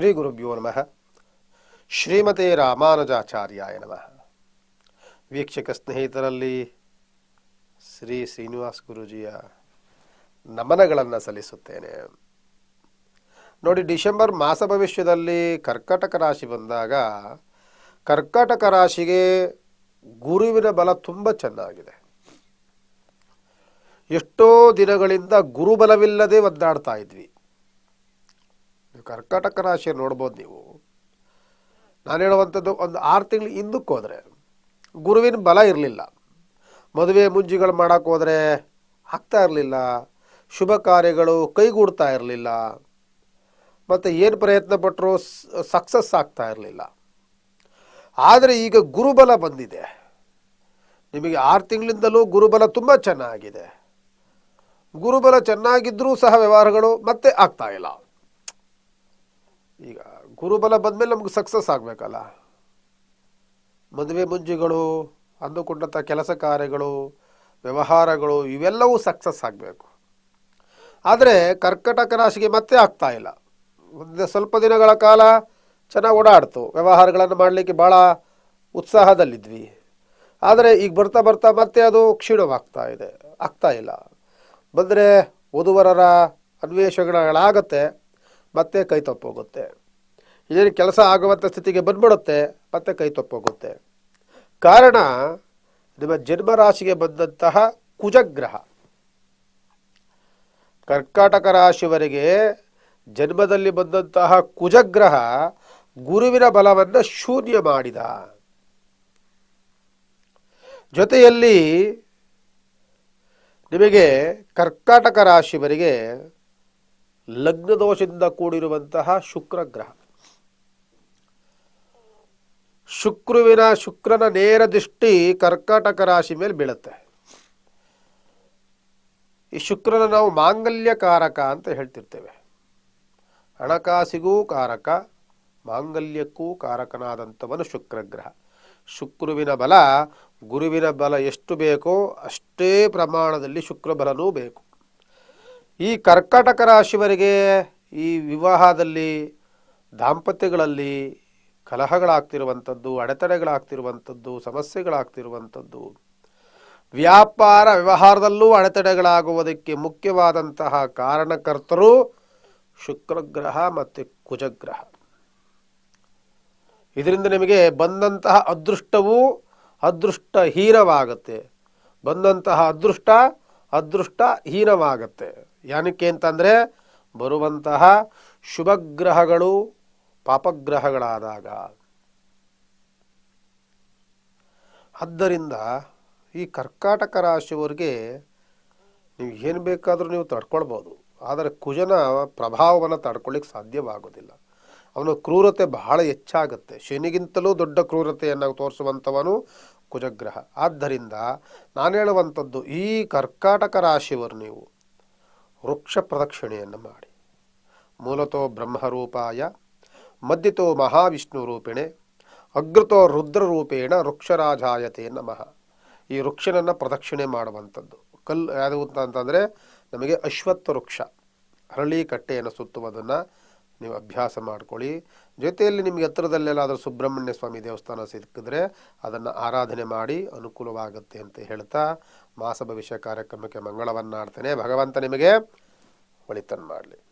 ಶ್ರೀ ಗುರುಭ್ಯೋ ನಮಃ. ಶ್ರೀಮತೆ ರಾಮಾನುಜಾಚಾರ್ಯಾಯ ನಮಃ. ವೀಕ್ಷಕ ಸ್ನೇಹಿತರಲ್ಲಿ ಶ್ರೀ ಶ್ರೀನಿವಾಸ್ ಗುರುಜಿಯ ನಮನಗಳನ್ನು ಸಲ್ಲಿಸುತ್ತೇನೆ. ನೋಡಿ, ಡಿಸೆಂಬರ್ ಮಾಸ ಭವಿಷ್ಯದಲ್ಲಿ ಕರ್ಕಟಕ ರಾಶಿ ಬಂದಾಗ ಕರ್ಕಟಕ ರಾಶಿಗೆ ಗುರುವಿನ ಬಲ ತುಂಬ ಚೆನ್ನಾಗಿದೆ. ಎಷ್ಟೋ ದಿನಗಳಿಂದ ಗುರುಬಲವಿಲ್ಲದೆ ಒದ್ದಾಡ್ತಾ ಇದ್ವಿ. ನೀವು ಕರ್ಕಾಟಕ ರಾಶಿಯಲ್ಲಿ ನೋಡ್ಬೋದು ನೀವು. ನಾನು ಹೇಳುವಂಥದ್ದು ಒಂದು ಆರು ತಿಂಗಳು ಹಿಂದಕ್ಕೆ ಹೋದರೆ ಗುರುವಿನ ಬಲ ಇರಲಿಲ್ಲ. ಮದುವೆ ಮುಂಜಿಗಳು ಮಾಡೋಕ್ಕೆ ಹೋದರೆ ಆಗ್ತಾ ಇರಲಿಲ್ಲ. ಶುಭ ಕಾರ್ಯಗಳು ಕೈಗೂಡ್ತಾ ಇರಲಿಲ್ಲ. ಮತ್ತು ಏನು ಪ್ರಯತ್ನ ಪಟ್ಟರು ಸಕ್ಸಸ್ ಆಗ್ತಾ ಇರಲಿಲ್ಲ. ಆದರೆ ಈಗ ಗುರುಬಲ ಬಂದಿದೆ. ನಿಮಗೆ ಆರು ತಿಂಗಳಿಂದಲೂ ಗುರುಬಲ ತುಂಬ ಚೆನ್ನಾಗಿದೆ. ಗುರುಬಲ ಚೆನ್ನಾಗಿದ್ದರೂ ಸಹ ವ್ಯವಹಾರಗಳು ಮತ್ತೆ ಆಗ್ತಾ ಇಲ್ಲ. ಈಗ ಗುರುಬಲ ಬಂದಮೇಲೆ ನಮ್ಗೆ ಸಕ್ಸಸ್ ಆಗಬೇಕಲ್ಲ. ಮದುವೆ ಮುಂಜಿಗಳು ಅಂದುಕೊಂಡಂಥ ಕೆಲಸ ಕಾರ್ಯಗಳು, ವ್ಯವಹಾರಗಳು, ಇವೆಲ್ಲವೂ ಸಕ್ಸಸ್ ಆಗಬೇಕು. ಆದರೆ ಕರ್ಕಟಕ ರಾಶಿಗೆ ಮತ್ತೆ ಆಗ್ತಾ ಇಲ್ಲ. ಒಂದು ಸ್ವಲ್ಪ ದಿನಗಳ ಕಾಲ ಚೆನ್ನಾಗಿ ಓಡಾಡ್ತು. ವ್ಯವಹಾರಗಳನ್ನು ಮಾಡಲಿಕ್ಕೆ ಭಾಳ ಉತ್ಸಾಹದಲ್ಲಿದ್ವಿ. ಆದರೆ ಈಗ ಬರ್ತಾ ಬರ್ತಾ ಮತ್ತೆ ಅದು ಕ್ಷೀಣವಾಗ್ತಾ ಇದೆ. ಆಗ್ತಾ ಇಲ್ಲ. ಬಂದರೆ ವಧುವರರ ಅನ್ವೇಷಣೆಗಳಾಗತ್ತೆ. ಮತ್ತೆ ಕೈ ತಪ್ಪೋಗುತ್ತೆ. ಏನು ಕೆಲಸ ಆಗುವಂಥ ಸ್ಥಿತಿಗೆ ಬಂದ್ಬಿಡುತ್ತೆ, ಮತ್ತೆ ಕೈ ತಪ್ಪೋಗುತ್ತೆ. ಕಾರಣ, ನಿಮ್ಮ ಜನ್ಮರಾಶಿಗೆ ಬಂದಂತಹ ಕುಜಗ್ರಹ. ಕರ್ಕಾಟಕ ರಾಶಿವರೆಗೆ ಜನ್ಮದಲ್ಲಿ ಬಂದಂತಹ ಕುಜಗ್ರಹ ಗುರುವಿನ ಬಲವನ್ನು ಶೂನ್ಯ ಮಾಡಿದ. ಜೊತೆಯಲ್ಲಿ ನಿಮಗೆ ಕರ್ಕಾಟಕ ರಾಶಿವರಿಗೆ ಲಗ್ನ ದೋಷದಿಂದ ಕೂಡಿರುವಂತಹ ಶುಕ್ರ ಗ್ರಹ ಶುಕ್ರುವಿನ ಶುಕ್ರನ ನೇರ ದೃಷ್ಟಿ ಕರ್ಕಾಟಕ ರಾಶಿ ಮೇಲೆ ಬೀಳುತ್ತೆ. ಈ ಶುಕ್ರನ ನಾವು ಮಾಂಗಲ್ಯ ಕಾರಕ ಅಂತ ಹೇಳ್ತಿರ್ತೇವೆ. ಹಣಕಾಸಿಗೂ ಕಾರಕ, ಮಾಂಗಲ್ಯಕ್ಕೂ ಕಾರಕನಾದಂಥವನು ಶುಕ್ರಗ್ರಹ. ಶುಕ್ರುವಿನ ಬಲ, ಗುರುವಿನ ಬಲ ಎಷ್ಟು ಬೇಕೋ ಅಷ್ಟೇ ಪ್ರಮಾಣದಲ್ಲಿ ಶುಕ್ರ ಬಲನೂ ಬೇಕು. ಈ ಕರ್ಕಾಟಕ ರಾಶಿವರಿಗೆ ಈ ವಿವಾಹದಲ್ಲಿ ದಾಂಪತ್ಯಗಳಲ್ಲಿ ಕಲಹಗಳಾಗ್ತಿರುವಂಥದ್ದು, ಅಡೆತಡೆಗಳಾಗ್ತಿರುವಂಥದ್ದು, ಸಮಸ್ಯೆಗಳಾಗ್ತಿರುವಂಥದ್ದು. ವ್ಯಾಪಾರ ವ್ಯವಹಾರದಲ್ಲೂ ಅಡೆತಡೆಗಳಾಗುವುದಕ್ಕೆ ಮುಖ್ಯವಾದಂತಹ ಕಾರಣಕರ್ತರು ಶುಕ್ರಗ್ರಹ ಮತ್ತು ಕುಜಗ್ರಹ. ಇದರಿಂದ ನಿಮಗೆ ಬಂದಂತಹ ಅದೃಷ್ಟವು ಅದೃಷ್ಟ ಹೀನವಾಗುತ್ತೆ ಬಂದಂತಹ ಅದೃಷ್ಟ ಅದೃಷ್ಟ ಹೀನವಾಗುತ್ತೆ ಏನಕ್ಕೆ ಅಂತಂದರೆ, ಬರುವಂತಹ ಶುಭಗ್ರಹಗಳು ಪಾಪಗ್ರಹಗಳಾದಾಗ. ಆದ್ದರಿಂದ ಈ ಕರ್ಕಾಟಕ ರಾಶಿಯವರಿಗೆ ನೀವು ಏನು ಬೇಕಾದರೂ ನೀವು ತಡ್ಕೊಳ್ಬೋದು. ಆದರೆ ಕುಜನ ಪ್ರಭಾವವನ್ನು ತಡ್ಕೊಳ್ಳಿಕ್ಕೆ ಸಾಧ್ಯವಾಗೋದಿಲ್ಲ. ಅವನ ಕ್ರೂರತೆ ಬಹಳ ಹೆಚ್ಚಾಗುತ್ತೆ. ಶನಿಗಿಂತಲೂ ದೊಡ್ಡ ಕ್ರೂರತೆಯನ್ನು ತೋರಿಸುವಂಥವನು ಕುಜಗ್ರಹ. ಆದ್ದರಿಂದ ನಾನು ಹೇಳುವಂಥದ್ದು, ಈ ಕರ್ಕಾಟಕ ರಾಶಿಯವರು ನೀವು ವೃಕ್ಷ ಪ್ರದಕ್ಷಿಣೆಯನ್ನು ಮಾಡಿ. ಮೂಲತೋ ಬ್ರಹ್ಮರೂಪಾಯ ಮಧ್ಯತೋ ಮಹಾವಿಷ್ಣು ರೂಪಿಣೆ ಅಗ್ರತೋ ರುದ್ರರೂಪೇಣ ವೃಕ್ಷರಾಜಾಯತೆ ನಮಃ. ಈ ವೃಕ್ಷನನ್ನು ಪ್ರದಕ್ಷಿಣೆ ಮಾಡುವಂಥದ್ದು. ಕಲ್ಲು ಯಾವುದು ಅಂತಂದರೆ ನಮಗೆ ಅಶ್ವತ್ಥ ವೃಕ್ಷ ಹರಳಿ ಕಟ್ಟೆಯನ್ನು ಸುತ್ತುವುದನ್ನು ನೀವು ಅಭ್ಯಾಸ ಮಾಡ್ಕೊಳ್ಳಿ. ಜೊತೆಯಲ್ಲಿ ನಿಮಗೆ ಹತ್ತಿರದಲ್ಲೆಲ್ಲಾದರೂ ಸುಬ್ರಹ್ಮಣ್ಯ ಸ್ವಾಮಿ ದೇವಸ್ಥಾನ ಸಿಕ್ಕಿದ್ರೆ ಅದನ್ನು ಆರಾಧನೆ ಮಾಡಿ ಅನುಕೂಲವಾಗುತ್ತೆ ಅಂತ ಹೇಳ್ತಾ ಮಾಸ ಭವಿಷ್ಯ ಕಾರ್ಯಕ್ರಮಕ್ಕೆ ಮಂಗಳವನ್ನಾಡ್ತೇನೆ. ಭಗವಂತ ನಿಮಗೆ ಒಳಿತನ್ನು ಮಾಡಲಿ.